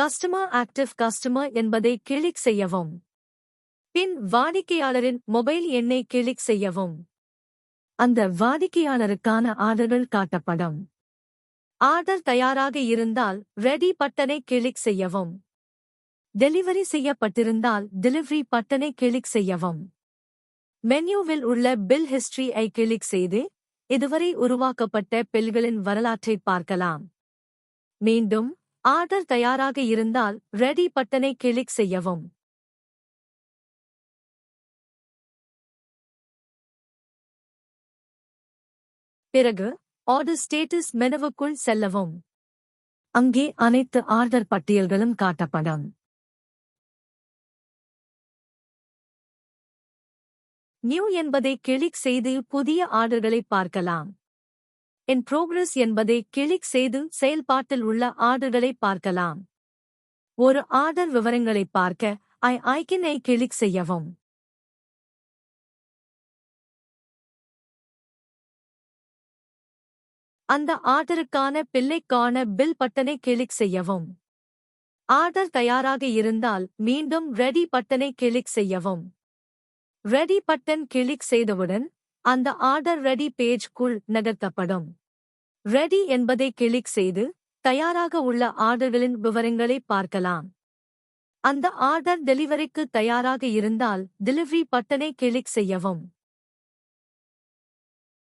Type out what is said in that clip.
Customer active customer என்பதை click செய்யவும். பின் வாடிக்கையாளரின் மொபைல் எண்ணை கிளிக் செய்யவும். அந்த வாடிக்கையாளருக்கான ஆர்டர்கள் காட்டப்படும். ஆர்டர் தயாராக இருந்தால் ரெடி பட்டனை கிளிக் செய்யவும். டெலிவரி செய்யப்பட்டிருந்தால் டெலிவரி பட்டனை கிளிக் செய்யவும். மெனுவில் உள்ள பில் ஹிஸ்டரி ஐ கிளிக் செய்து இதுவரை உருவாக்கப்பட்ட பில்களின் வரலாற்றை பார்க்கலாம். மீண்டும் ஆர்டர் தயாராக இருந்தால் ரெடி பட்டனை கிளிக் செய்யவும். பிறகு ஆர்டர் ஸ்டேட்டஸ் மெனுவுக்குள் செல்லவும். அங்கே அனைத்து ஆர்டர் பட்டியல்களும் காட்டப்படும். நியூ என்பதை கிளிக் செய்து புதிய ஆர்டர்களை பார்க்கலாம். இன் ப்ரோக்ரஸ் என்பதை கிளிக் செய்து செயல்பாட்டில் உள்ள ஆர்டர்களை பார்க்கலாம். ஒரு ஆர்டர் விவரங்களை பார்க்க ஐ ஐக்கினை கிளிக் செய்யவும். அந்த ஆர்டருக்கான பில்லைக்கான பில் பட்டனை கிளிக் செய்யவும். ஆர்டர் தயாராக இருந்தால் மீண்டும் ரெடி பட்டனை கிளிக் செய்யவும். ரெடி பட்டன் கிளிக் செய்தவுடன் அந்த ஆர்டர் ரெடி பேஜ்க்குள் நகர்த்தப்படும். ரெடி என்பதை கிளிக் செய்து தயாராக உள்ள ஆர்டர்களின் விவரங்களை பார்க்கலாம். அந்த ஆர்டர் டெலிவரிக்கு தயாராக இருந்தால் டெலிவரி பட்டனை கிளிக் செய்யவும்.